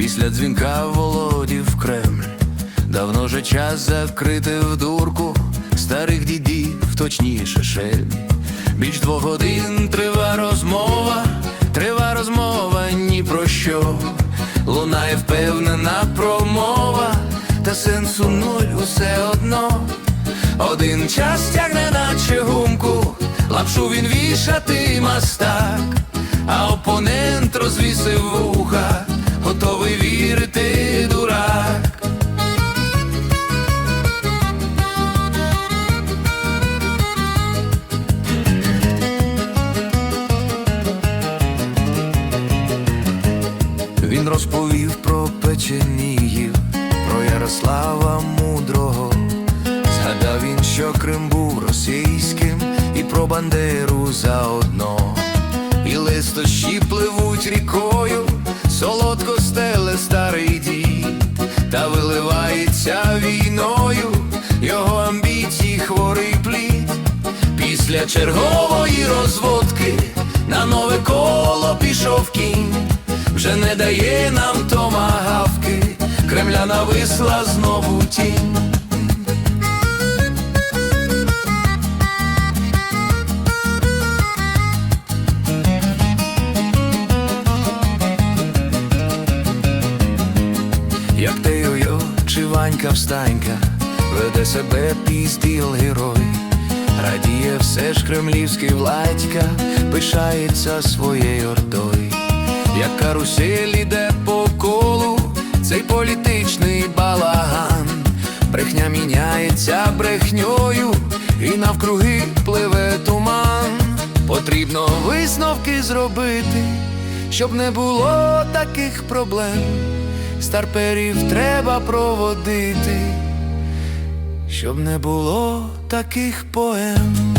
Після дзвінка Володі в Кремль. Давно же час закрити в дурку Старих дідів, точніше шельм Більш двох годин трива розмова, трива розмова ні про що. Лунає впевнена промова, та сенсу нуль усе одно. Один час тягне наче гумку, лапшу він вішати мастак, а опонент розвісив вуха, готовий вірити дурак. Він розповів про печеніїв, про Ярослава Мудрого. Згадав він, що Крим був російським, і про Бандеру заодно. І листощі пливуть рікою, солодко стеле старий дід, та виливається війною його амбіції хворий плід. Після чергової розводки на нове коло пішов кінь, вже не дає нам томагавки, Кремля нависла знову тінь. Чи встанька, веде себе пізділ герой, радіє все ж кремлівський владька, пишається своєю ордою, як карусель іде по колу, цей політичний балаган, брехня міняється брехньою, і навкруги пливе туман. Потрібно висновки зробити, щоб не було таких проблем. Старперів треба проводити, щоб не було таких поем.